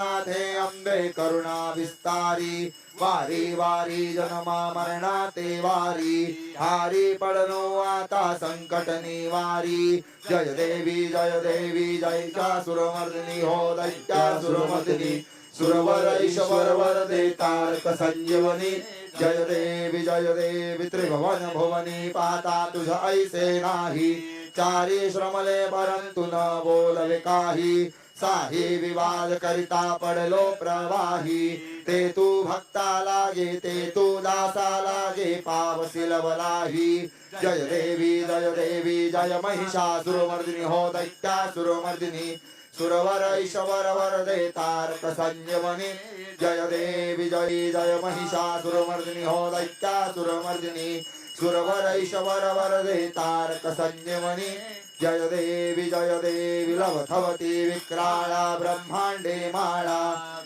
नाथे अंबे करुणा विस्तारी वारी वारी जन्मा मरणा ते वारी हारी पडनो आता संकट निवारी जय देवी जय देवी जय सुरमर्दिनी हो दैत्या सुरमर्दिनी सुरवर ईश्वर वर दे तारक संजीवनी जय देवी जय देवी त्रिभुवन भुवनी पाता तुझ ऐसे नाही चारी श्रमले परंतु न बोलवे काही साही विवाद करिता पडलो प्रवाही. ते तू भक्ता लागे ते तू दासा लागे पावसिल बलाही जय देवी जय देवी जय महिषासुरमर्दिनी हो दैत्या सुरमर्दिनी. सुरवर ईश्वर वरदे तारक संजीवनी जय देवी जय जय महिषासुरमर्दिनी हो दैत्या सुरमर्दिनी. ईश्वर वर दे तारक संयमणि जय देवी जय देवी लवथवती विक्राळा ब्रह्मांडे माळा।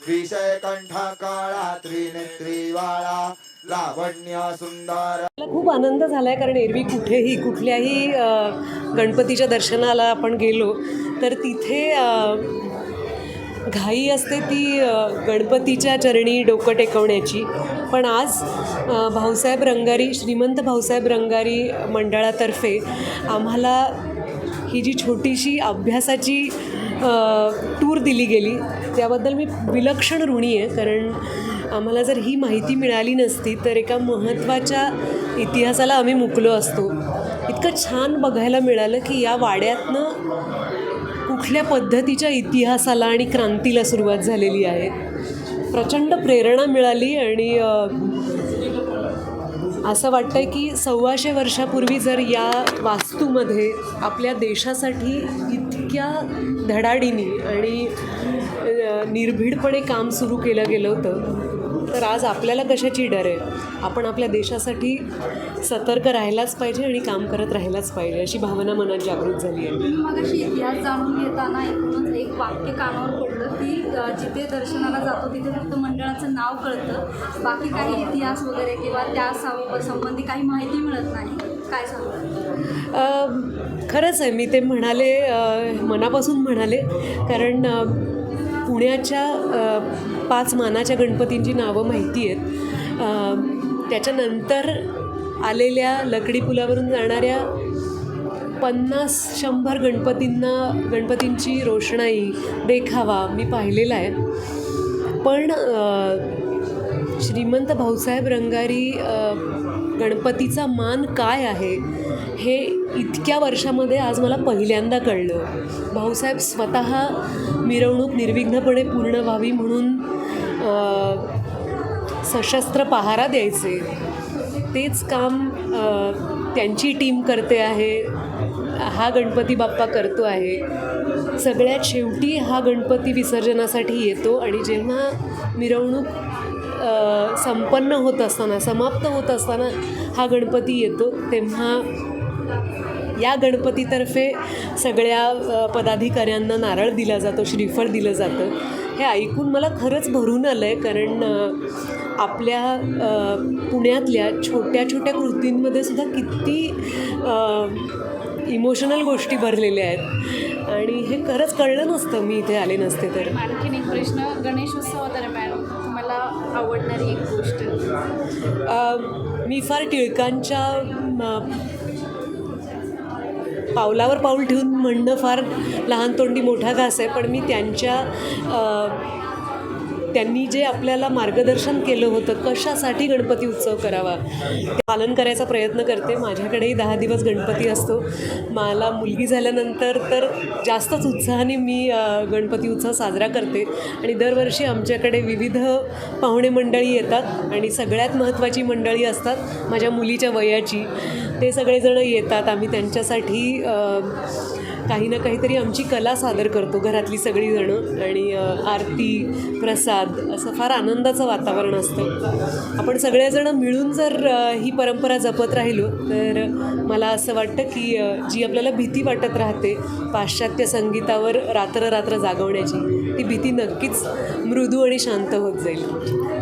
विषय कंठ काळा त्रिनेत्री वाळा लावण्य सुंदर मला खूप आनंद झालाय कारण एरवी कुठेही कुठल्याही गणपतीच्या दर्शनाला आपण गेलो तर तिथे घाई असते ती गणपतीच्या चरणी डोकं टेकवण्याची. पण आज भाऊसाहेब रंगारी श्रीमंत भाऊसाहेब रंगारी मंडळातर्फे आम्हाला ही जी छोटीशी अभ्यासाची टूर दिली गेली त्याबद्दल मी विलक्षण ऋणी आहे. कारण आम्हाला जर ही माहिती मिळाली नसती तर एका महत्त्वाच्या इतिहासाला आम्ही मुकलो असतो. इतकं छान बघायला मिळालं की या वाड्यातनं कुठल्या पद्धतीच्या इतिहासाला आणि क्रांतीला सुरुवात झालेली आहे? प्रचंड प्रेरणा मिळाली आणि असं असं वाटतंय की सव्वाशे वर्षापूर्वी जर या वास्तूमध्ये आपल्या देशासाठी इतक्या धडाडीने आणि निर्भीडपणे काम सुरू केलं गेलं होतं तर आज आपल्याला कशाची डर आहे? आपण आपल्या देशासाठी सतर्क राहायलाच पाहिजे आणि काम करत राहायलाच पाहिजे अशी भावना मनात जागृत झाली आहे. मग अशी इतिहास जाणून घेताना एकूणच एक वाक्य कानावर पडलं की जिथे दर्शनाला जातो तिथे फक्त मंडळाचं नाव कळतं. बाकी काही इतिहास वगैरे किंवा त्या संबंधी काही माहिती मिळत नाही. काय सांगू? अ, खरंच आहे मी ते म्हणाले मनापासून म्हणाले. कारण पुण्याच्या पाच मानाच्या गणपतींची नावं माहिती आहेत. त्याच्यानंतर आलेल्या लकडी पुलावरून जाणाऱ्या पन्नास शंभर गणपतींना गणपतींची रोषणाई देखावा मी पाहिलेला आहे. पण श्रीमंत भाऊसाहेब रंगारी गणपतीचा मान काय आहे? हे इतक्या वर्षामध्ये आज मला पहिल्यांदा कळलं. भाऊसाहेब स्वतः मिरवणूक निर्विघ्नपणे पूर्ण व्हावी म्हणून सशस्त्र पहारा द्यायचे. तेच काम त्यांची टीम करते आहे हा गणपती बाप्पा करतो आहे. सगळ्यात शेवटी हा गणपती विसर्जनासाठी येतो आणि जेव्हा मिरवणूक संपन्न होत असताना समाप्त होत असताना हा गणपती येतो तेव्हा या गणपतीतर्फे सगळ्या पदाधिकाऱ्यांना नारळ दिला जातो श्रीफळ दिलं जातं. हे ऐकून मला खरंच भरून आलं आहे कारण आपल्या पुण्यातल्या छोट्या छोट्या कृतींमध्ये सुद्धा किती इमोशनल गोष्टी भरलेल्या आहेत. आणि हे खरंच कळलं नसतं मी इथे आले नसते तर. आणखीन एक प्रश्न गणेशोत्सवादरम्यान तुम्हाला आवडणारी एक गोष्ट? मी फार टिळकांच्या पावलावर पाऊल ठेवून म्हणणं फार लहान तोंडी मोठा घास आहे पण मी त्यांच्या त्यांनी जे आपल्याला मार्गदर्शन केलं होतं कशासाठी गणपती उत्सव करावा ते पालन करायचा प्रयत्न करते. माझ्याकडेही दहा दिवस गणपती असतो. मला मुलगी झाल्यानंतर तर जास्तच उत्साहाने मी गणपती उत्सव साजरा करते. आणि दरवर्षी आमच्याकडे विविध पाहुणे मंडळी येतात आणि सगळ्यात महत्त्वाची मंडळी असतात माझ्या मुलीच्या वयाची. ते सगळेजणं येतात. आम्ही त्यांच्यासाठी काही ना काहीतरी आमची कला सादर करतो घरातली सगळीजणं आणि आरती प्रसाद असं फार आनंदाचं वातावरण असतं. आपण सगळेजणं मिळून जर ही परंपरा जपत राहिलो तर मला असं वाटतं की जी आपल्याला भीती वाटत राहते पाश्चात्य संगीतावर रात्र रात्र जागवण्याची ती भीती नक्कीच मृदू आणि शांत होत जाईल. थँक्यू